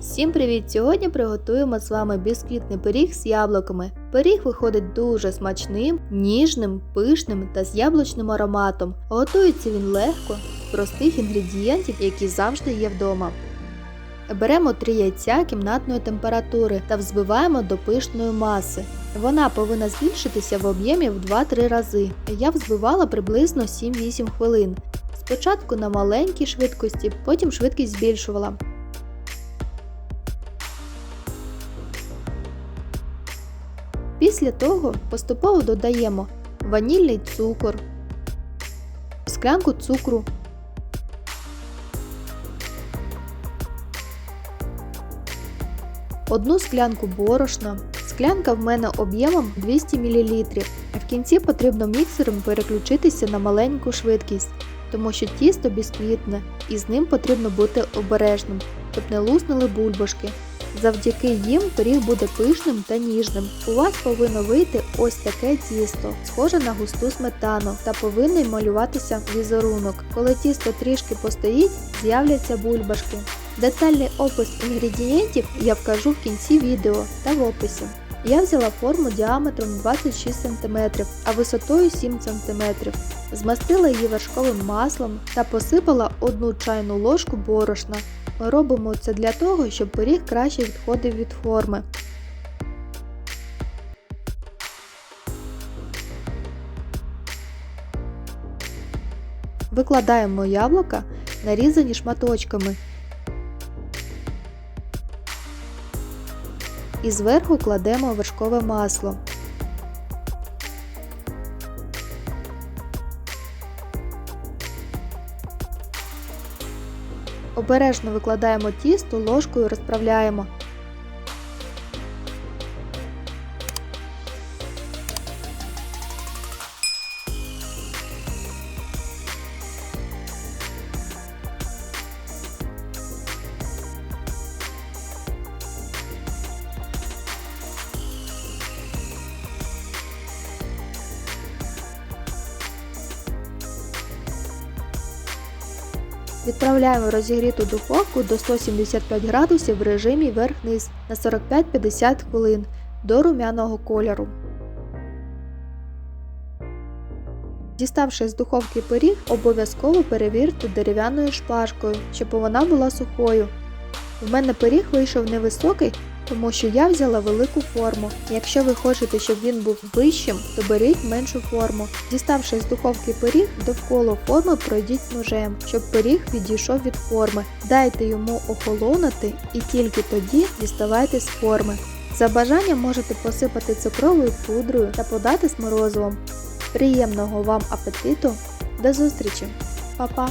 Всім привіт! Сьогодні приготуємо з вами бісквітний пиріг з яблуками. Пиріг виходить дуже смачним, ніжним, пишним та з яблучним ароматом. Готується він легко, з простих інгредієнтів, які завжди є вдома. Беремо 3 яйця кімнатної температури та взбиваємо до пишної маси. Вона повинна збільшитися в об'ємі в 2-3 рази. Я взбивала приблизно 7-8 хвилин. Спочатку на маленькій швидкості, потім швидкість збільшувала. Після того поступово додаємо ванільний цукор, склянку цукру, одну склянку борошна. Склянка в мене об'ємом 200 мл. В кінці потрібно міксером переключитися на маленьку швидкість, тому що тісто бісквітне і з ним потрібно бути обережним, щоб не луснули бульбашки. Завдяки їм пиріг буде пишним та ніжним. У вас повинно вийти ось таке тісто, схоже на густу сметану, та повинний малюватися візерунок. Коли тісто трішки постоїть, з'являться бульбашки. Детальний опис інгредієнтів я вкажу в кінці відео та в описі. Я взяла форму діаметром 26 см, а висотою 7 см. Змастила її вершковим маслом та посипала одну чайну ложку борошна. Робимо це для того, щоб пиріг краще відходив від форми. Викладаємо яблука, нарізані шматочками. І зверху кладемо вершкове масло. Обережно викладаємо тісто, ложкою розправляємо. Відправляємо розігріту духовку до 175 градусів в режимі верх-низ на 45-50 хвилин до румяного кольору. Діставши з духовки пиріг, обов'язково перевірте дерев'яною шпажкою, щоб вона була сухою. В мене пиріг вийшов невисокий, тому що я взяла велику форму. Якщо ви хочете, щоб він був вищим, то беріть меншу форму. Діставши з духовки пиріг, довкола форми пройдіть ножем, щоб пиріг відійшов від форми. Дайте йому охолонути і тільки тоді діставайте з форми. За бажанням можете посипати цукровою пудрою та подати з морозивом. Приємного вам апетиту! До зустрічі! Па-па!